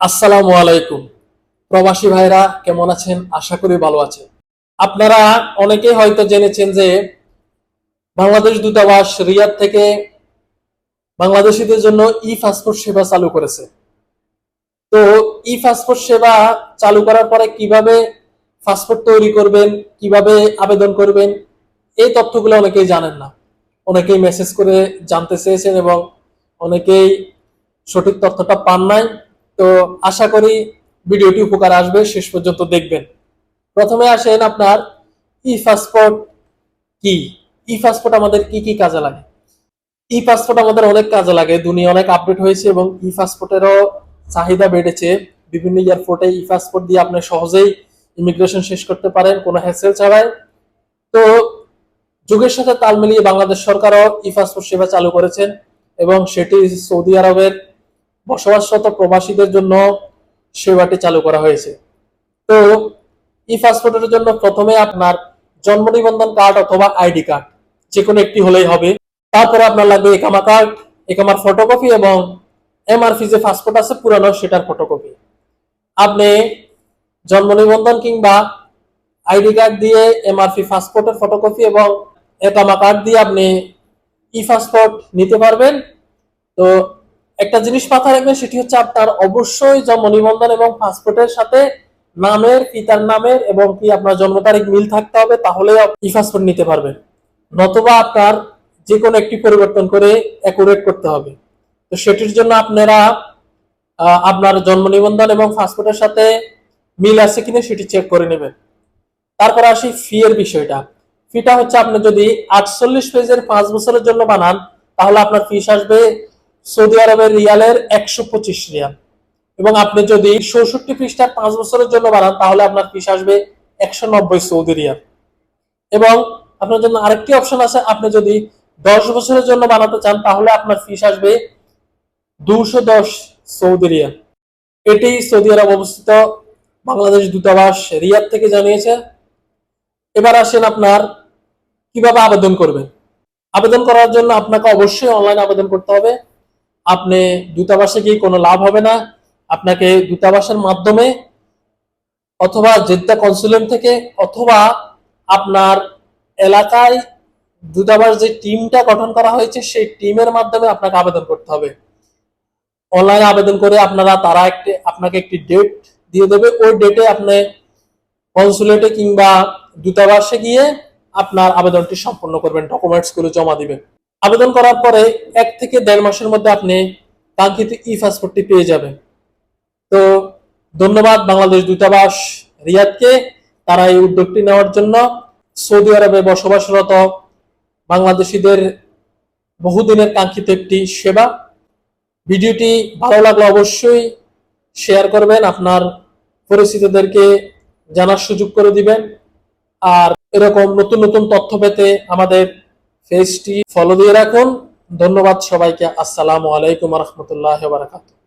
আসসালামু আলাইকুম। প্রবাসী ভাইরা, কেমন আছেন? আশা করি ভালো আছেন। আপনারা অনেকেই হয়তো জেনেছেন যে বাংলাদেশ দূতাবাস রিয়াদ থেকে বাংলাদেশিদের জন্য ই পাসপোর্ট সেবা চালু করেছে। তো ই পাসপোর্ট সেবা চালু করার পরে কীভাবে পাসপোর্ট তৈরি করবেন, কীভাবে আবেদন করবেন, এই তথ্যগুলো অনেকেই জানেন না। অনেকেই মেসেজ করে জানতে চেয়েছেন এবং অনেকেই সঠিক তথ্যটা পান নাই। তো আশা করি ভিডিওটি উপকার আসবে, শেষ পর্যন্ত দেখবেন। প্রথমে আসেন আপনার ই পাসপোর্ট কি? ই পাসপোর্ট আমাদের কি কি কাজে লাগে? ই পাসপোর্ট আমাদের অনেক কাজে লাগে, দুনিয়া অনেক আপডেট হয়েছে এবং ই পাসপোর্টেরও চাহিদা বেড়েছে। বিভিন্ন এয়ারপোর্টে ই পাসপোর্ট দিয়ে আপনি সহজেই ইমিগ্রেশন শেষ করতে পারেন, কোনো হ্যাসেল ছাড়াই। তো যুগের সাথে তাল মিলিয়ে বাংলাদেশ সরকারও ই পাসপোর্ট সেবা চালু করেছেন এবং সেটি সৌদি আরবের বসবাসরত প্রবাসীদের জন্য সেবাটি চালু করা হয়েছে। তো ই পাসপোর্টের জন্য প্রথমে আপনার জন্ম নিবন্ধন কার্ড অথবা আইডি কার্ড যে কোনো একটি হলেই হবে। তারপরে আপনার লাগবে একামা কার্ড একামার ফটোকপি এবং এমআরপি যে পাসপোর্ট আছে পুরানো সেটার ফটোকপি আপনি জন্ম নিবন্ধন কিংবা আইডি কার্ড দিয়ে এমআরপি পাসপোর্টের ফটোকপি এবং একামা কার্ড দিয়ে আপনি ই পাসপোর্ট নিতে পারবেন। তো একটা জিনিস মাথায় রাখবেন, সেটি হচ্ছে আপনার অবশ্যই জন্ম নিবন্ধন এবং পাসপোর্টের সাথে নামের, পিতার নামের এবং কি আপনার জন্ম তারিখ মিল থাকতে হবে তাহলে ই পাসপোর্ট নিতে পারবেন। নতুবা আপনার যে কোনো একটি পরিবর্তন করে অ্যাকুরেট করতে হবে। তো সেটির জন্য আপনারা আপনার জন্ম নিবন্ধন এবং পাসপোর্টের সাথে মিল আছে কিনা সেটি চেক করে নেবেন। তারপর আসি ফি এর বিষয়টা। ফিটা হচ্ছে আপনি যদি আটচল্লিশ পেজের পাঁচ বছরের জন্য বানান, তাহলে আপনার ফিস আসবে সৌদি আরবের রিয়ালের একশো পঁচিশ রিয়াল। এবং আপনি যদি চৌষট্টি পৃষ্ঠার পাঁচ বছরের জন্য বানান তাহলে আপনার ফিস আসবে একশো নব্বই সৌদি রিয়াল। এবং আপনার জন্য আরেকটি অপশন আছে, আপনি যদি দশ বছরের জন্য বানাতে চান, তাহলে আপনার ফিস আসবে দুশো দশ সৌদি রিয়াল। এটি সৌদি আরব অবস্থিত বাংলাদেশ দূতাবাস রিয়াদ থেকে জানিয়েছে। এবার আসেন আপনার কীভাবে আবেদন করবেন। আবেদন করার জন্য আপনাকে অবশ্যই অনলাইন আবেদন করতে হবে। আপনি দূতাবাসে গিয়ে কোনো লাভ হবে না। আপনাকে দূতাবাসের মাধ্যমে অথবা জেদ্দা কনসুলেট থেকে অথবা আপনার এলাকায় দূতাবাস যে টিমটা গঠন করা হয়েছে, সেই টিমের মাধ্যমে আপনাকে আবেদন করতে হবে। অনলাইনে আবেদন করে আপনারা, তারা একটি, আপনাকে একটি ডেট দিয়ে দেবে। ওই ডেটে আপনি কনসুলেটে কিংবা দূতাবাসে গিয়ে আপনার আবেদনটি সম্পন্ন করবেন, ডকুমেন্টসগুলো জমা দিবেন। আবেদন করার পরে এক থেকে দেড় মাসের মধ্যে আপনি কাঙ্ক্ষিত ই পাসপোর্টটি পেয়ে যাবেন। তো ধন্যবাদ বাংলাদেশ দূতাবাস রিয়াদকে তারা এই উদ্যোগটি নেওয়ার জন্য। সৌদি আরবে বসবাসরত বাংলাদেশিদের বহুদিনের কাঙ্ক্ষিত একটি সেবা। ভিডিওটি ভালো লাগলে অবশ্যই শেয়ার করবেন, আপনার পরিচিতদেরকে জানার সুযোগ করে দিবেন। আর এরকম নতুন নতুন তথ্য পেতে আমাদের পেজটি ফলো দিয়ে রাখুন। ধন্যবাদ সবাইকে। আসসালামু আলাইকুম রহমতুল্লাহ বারাকাতুহ।